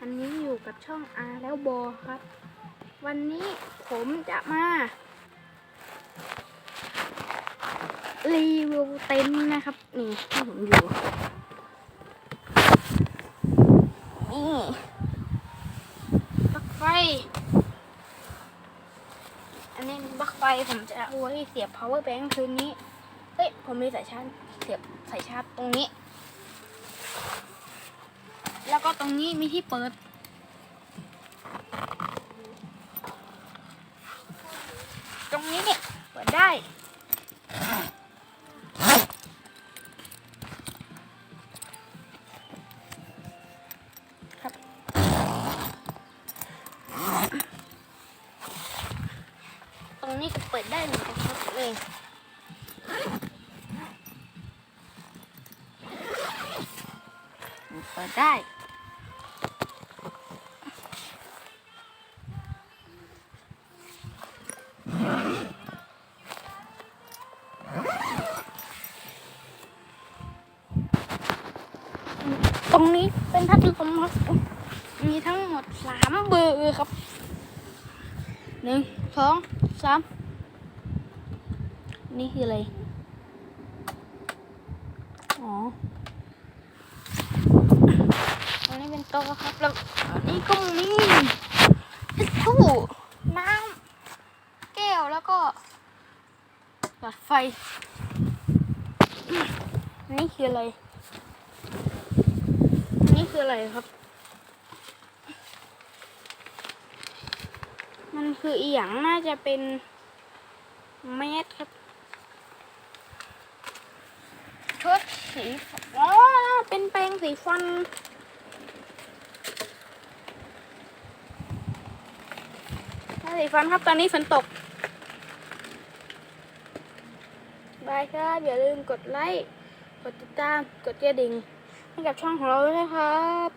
อันนี้อยู่กับช่องอาแล้วบอครับ วันนี้ผมจะมา รีวิวเต็นท์นะครับ นี่ที่ผมอยู่ นี่ปลั๊กไฟ อันนี้ปลั๊กไฟผมจะเอาไว้เสียบ power bank คืนนี้ เฮ้ย ผมมีสายชาร์จเสียบสายชาร์จตรงนี้ แล้วก็ตรงนี้มีที่เปิด ตรงนี้เนี่ยเปิดได้ ครับ ตรงนี้ก็เปิดได้เหมือนกันครับเลย เปิดได้ตรงนี้เป็นพัดลมครับ มีทั้งหมดสามเบอร์ครับ หนึ่ง สอง สาม นี่คืออะไร อ๋อ อันนี้เป็น โต๊ะครับแล้วนนี้ก็มีทิชชู่น้ำแก้วแล้วก็หลอดไฟ นี่คืออะไรนนี่คืออะไรครับ มันคืออีหยังน่าจะเป็นเม็ดครับชุดสีอ๋อเป็นแปรงสีฟัน แปรง สีฟันครับตอนนี้ฝนตกบายครับ อย่าลืมกดไลค์ กดติดตาม กดกระดิ่งให้กับช่องของเราด้วยนะครับ